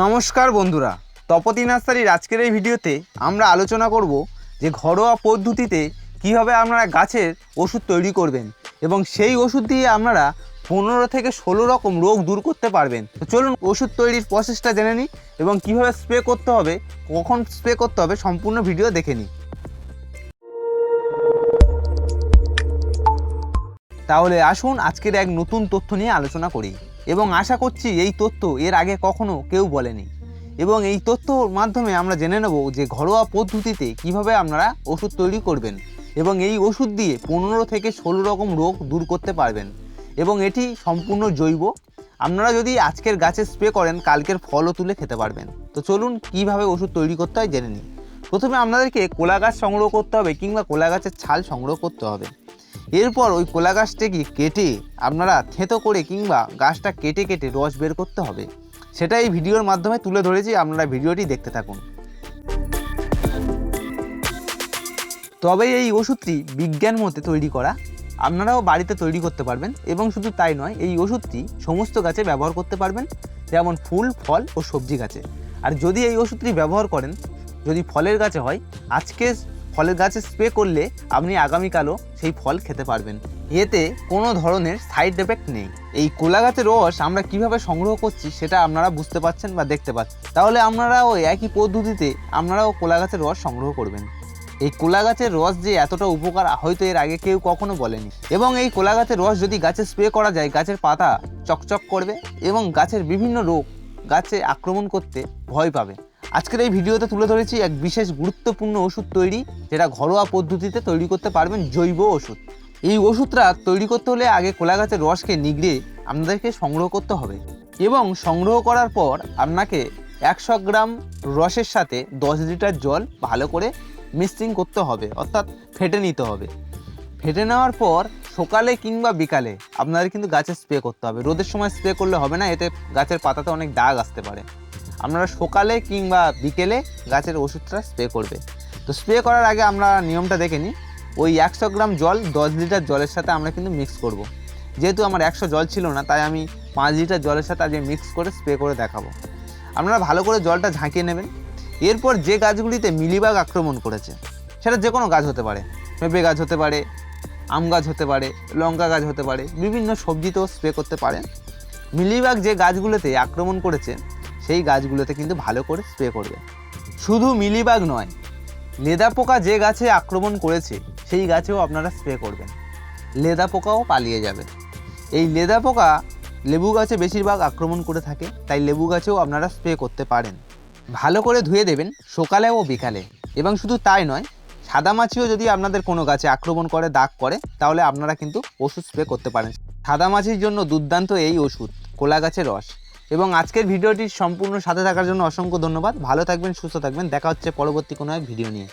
নমস্কার বন্ধুরা, তপতি নার্সারির আজকের এই ভিডিওতে আমরা আলোচনা করব যে ঘরোয়া পদ্ধতিতে কীভাবে আপনারা গাছের ওষুধ তৈরি করবেন এবং সেই ওষুধ দিয়ে আপনারা পনেরো থেকে ষোলো রকম রোগ দূর করতে পারবেন। তো চলুন ওষুধ তৈরির প্রসেসটা জেনে নিই এবং কীভাবে স্প্রে করতে হবে, কখন স্প্রে করতে হবে সম্পূর্ণ ভিডিও দেখে নিই। তাহলে আসুন আজকের এক নতুন তথ্য নিয়ে আলোচনা করি। এবং আশা করছি এই তথ্য এর আগে কখনো কেউ বলেনি। এবং এই তথ্যর মাধ্যমে আমরা জেনে নেব যে ঘরোয়া পদ্ধতিতে কীভাবে আপনারা ওষুধ তৈরি করবেন এবং এই ওষুধ দিয়ে পনেরো থেকে ষোলো রকম রোগ দূর করতে পারবেন। এবং এটি সম্পূর্ণ জৈব। আপনারা যদি আজকের গাছে স্প্রে করেন, কালকের ফলও তুলে খেতে পারবেন। তো চলুন কীভাবে ওষুধ তৈরি করতে হয় জেনে নিই। প্রথমে আপনাদেরকে কোলা গাছ সংগ্রহ করতে হবে কিংবা কোলা গাছের ছাল সংগ্রহ করতে হবে। এরপর ওই কোলা গাছটাকে কেটে আপনারা থেঁতো করে কিংবা গাছটা কেটে কেটে রস বের করতে হবে? সেটা এই ভিডিওর মাধ্যমে তুলে ধরেছি, আপনারা ভিডিওটি দেখতে থাকুন। তবে এই ওষুধটি বিজ্ঞান মতে তৈরি করা, আপনারাও বাড়িতে তৈরি করতে পারবেন এবং শুধু তাই নয়, এই ওষুধটি সমস্ত গাছে ব্যবহার করতে পারবেন, যেমন ফুল, ফল ও সবজি গাছে। আর যদি এই ওষুধটি ব্যবহার করেন, যদি ফলের গাছে হয় আজকে ফলের গাছে স্প্রে করলে আপনি আগামীকালও সেই ফল খেতে পারবেন। এতে কোনো ধরনের সাইড এফেক্ট নেই। এই কোলা গাছের রস আমরা কীভাবে সংগ্রহ করছি সেটা আপনারা বুঝতে পারছেন বা দেখতে পাচ্ছেন। তাহলে আপনারাও একই পদ্ধতিতে আপনারাও কোলা গাছের রস সংগ্রহ করবেন। এই কোলা গাছের রস যে এতটা উপকার, হয়তো এর আগে কেউ কখনো বলেনি। এবং এই কোলা গাছের রস যদি গাছে স্প্রে করা যায়, গাছের পাতা চকচক করবে এবং গাছের বিভিন্ন রোগ গাছে আক্রমণ করতে ভয় পাবে। আজকের এই ভিডিওতে তুলে ধরেছি এক বিশেষ গুরুত্বপূর্ণ ওষুধ তৈরি, যেটা ঘরোয়া পদ্ধতিতে তৈরি করতে পারবেন জৈব ওষুধ। এই ওষুধটা তৈরি করতে হলে আগে কোলা গাছের রসকে নিগড়ে আপনাদেরকে সংগ্রহ করতে হবে এবং সংগ্রহ করার পর আপনাকে একশো গ্রাম রসের সাথে দশ লিটার জল ভালো করে মিক্সিং করতে হবে, অর্থাৎ ফেটে নিতে হবে। ফেটে নেওয়ার পর সকালে কিংবা বিকালে আপনাদের কিন্তু গাছে স্প্রে করতে হবে। রোদের সময় স্প্রে করলে হবে না, এতে গাছের পাতাতে অনেক দাগ আসতে পারে। আপনারা সকালে কিংবা বিকেলে গাছের ওষুধটা স্প্রে করবে। তো স্প্রে করার আগে আমরা নিয়মটা দেখে নিই। ওই একশো গ্রাম জল দশ লিটার জলের সাথে আমরা কিন্তু মিক্স করব। যেহেতু আমার একশো জল ছিল না, তাই আমি পাঁচ লিটার জলের সাথে আজকে মিক্স করে স্প্রে করে দেখাবো। আপনারা ভালো করে জলটা ঝাঁকিয়ে নেবেন। এরপর যে গাছগুলিতে মিলিবাগ আক্রমণ করেছে, সেটা যে কোনো গাছ হতে পারে। পেঁপে গাছ হতে পারে, আম গাছ হতে পারে, লঙ্কা গাছ হতে পারে, বিভিন্ন সবজিতেও স্প্রে করতে পারেন। মিলিবাগ যে গাছগুলোতে আক্রমণ করেছে সেই গাছগুলোতে কিন্তু ভালো করে স্প্রে করবে। শুধু মিলিবাগ নয় লেদা পোকা যে গাছে আক্রমণ করেছে, সেই গাছেও আপনারা স্প্রে করবেন। লেদা পোকাও পালিয়ে যাবে। এই লেদা পোকা লেবু গাছে বেশিরভাগ আক্রমণ করে থাকে, তাই লেবু গাছেও আপনারা স্প্রে করতে পারেন। ভালো করে ধুয়ে দেবেন সকালে ও বিকালে। এবং শুধু তাই নয়, সাদা মাছিও যদি আপনাদের কোনো গাছে আক্রমণ করে, দাগ করে, তাহলে আপনারা কিন্তু ওষুধ স্প্রে করতে পারেন। সাদা মাছির জন্য দুর্দান্ত এই ওষুধ কোলা গাছের রস। এবং আজকের ভিডিওটির সম্পূর্ণ সাথে থাকার জন্য অসংখ্য ধন্যবাদ। ভালো থাকবেন, সুস্থ থাকবেন। দেখা হচ্ছে পরবর্তী কোনো এক ভিডিও নিয়ে।